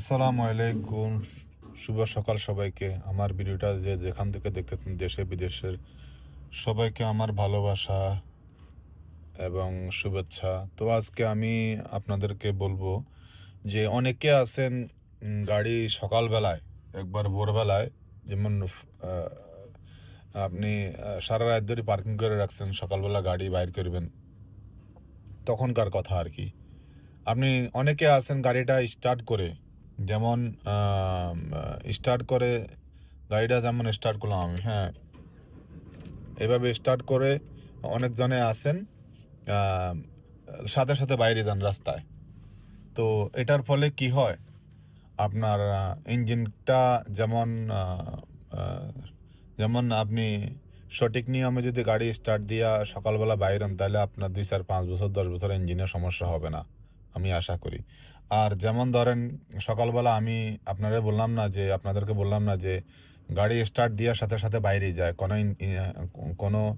আসসালামু আলাইকুম। শুভ সকাল সবাইকে। আমার ভিডিওটা যে যেখান থেকে দেখতেছেন দেশে বিদেশের সবাইকে আমার ভালোবাসা এবং শুভেচ্ছা। তো আজকে আমি আপনাদেরকে বলব যে অনেকে আছেন গাড়ি সকালবেলায়, একবার ভোরবেলায়, যেমন আপনি সারা রাত ধরে পার্কিং করে রাখছেন, সকালবেলা গাড়ি বাইর করবেন, তখনকার কথা আর কি। আপনি অনেকে আছেন গাড়িটা স্টার্ট করে যেমন স্টার্ট করে, গাড়িটা যেমন স্টার্ট করলাম আমি হ্যাঁ। এভাবে স্টার্ট করে অনেকজনে আসেন সাথে সাথে বাইরে যান রাস্তায়। তো এটার ফলে কি হয়? আপনার ইঞ্জিনটা যেমন যেমন আপনি সঠিক নিয়মে যদি গাড়ি স্টার্ট দিয়া সকালবেলা বাইর হন, তাহলে আপনার দুই চার পাঁচ বছর, দশ বছর ইঞ্জিনের সমস্যা হবে না। আমি আশা করি। আর যেমন ধরেন, সকালবেলা আমি আপনারা বললাম না যে, আপনাদেরকে বললাম না যে, গাড়ি স্টার্ট দেওয়ার সাথে সাথে বাইরেই যায়। কোনো ইন- কোনো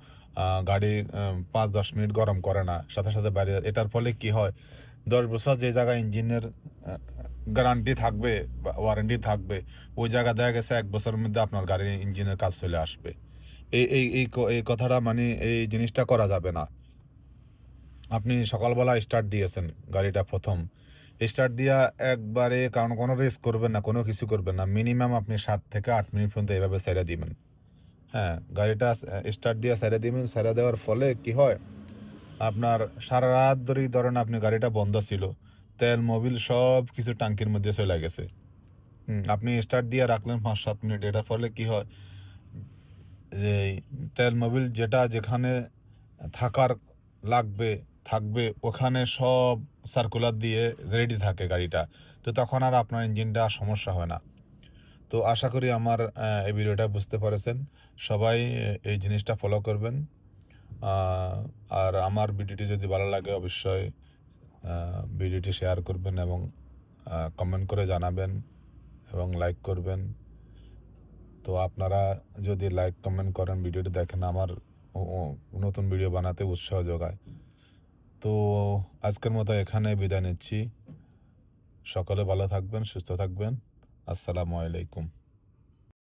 গাড়ি পাঁচ দশ মিনিট গরম করে না, সাথে সাথে বাইরে। এটার ফলে কি হয়, দশ বছর যে জায়গায় ইঞ্জিনের গ্যারান্টি থাকবে ওয়ারেন্টি থাকবে, ওই জায়গা দেখা গেছে এক বছরের মধ্যে আপনার গাড়ির ইঞ্জিনের কাজ চলে আসবে। এই এই এই কথাটা মানে এই জিনিসটা করা যাবে না। আপনি সকালবেলা স্টার্ট দিয়েছেন গাড়িটা প্রথম। স্টার্ট দিয়া একবারে কারণ কোনো রেস করবেন না, কোনো কিছু করবেন না। মিনিমাম আপনি সাত থেকে আট মিনিট পর্যন্ত এভাবে ছেড়ে দিবেন। হ্যাঁ গাড়িটা স্টার্ট দিয়ে ছেড়ে দিবেন। ছেড়ে দেওয়ার ফলে কি হয়? আপনার সারা রাত ধরেই ধরেন আপনি গাড়িটা বন্ধ ছিল। তেল মোবিল সব কিছু টাঙ্কির মধ্যে চলে গেছে। আপনি স্টার্ট দিয়ে রাখলেন পাঁচ, সাত মিনিট। এটার ফলে কি হয়? যে তেল মোবিল যেটা যেখানে থাকার লাগবে থাকবে, ওখানে সব সার্কুলার দিয়ে রেডি থাকে গাড়িটা। তো তখন আর আপনার ইঞ্জিনটা সমস্যা হয় না। তো আশা করি আমার এই ভিডিওটা বুঝতে পেরেছেন। সবাই এই জিনিসটা ফলো করবেন। আর আমার ভিডিওটি যদি ভালো লাগে অবশ্যই ভিডিওটি শেয়ার করবেন এবং কমেন্ট করে জানাবেন এবং লাইক করবেন। তো আপনারা যদি লাইক কমেন্ট করেন, ভিডিওটি দেখেন, আমার নতুন ভিডিও বানাতে উৎসাহ যোগায়। তো আজকের মতো এখানে বিদায় নিচ্ছি। সকলে ভালো থাকবেন সুস্থ থাকবেন। আসসালামু আলাইকুম।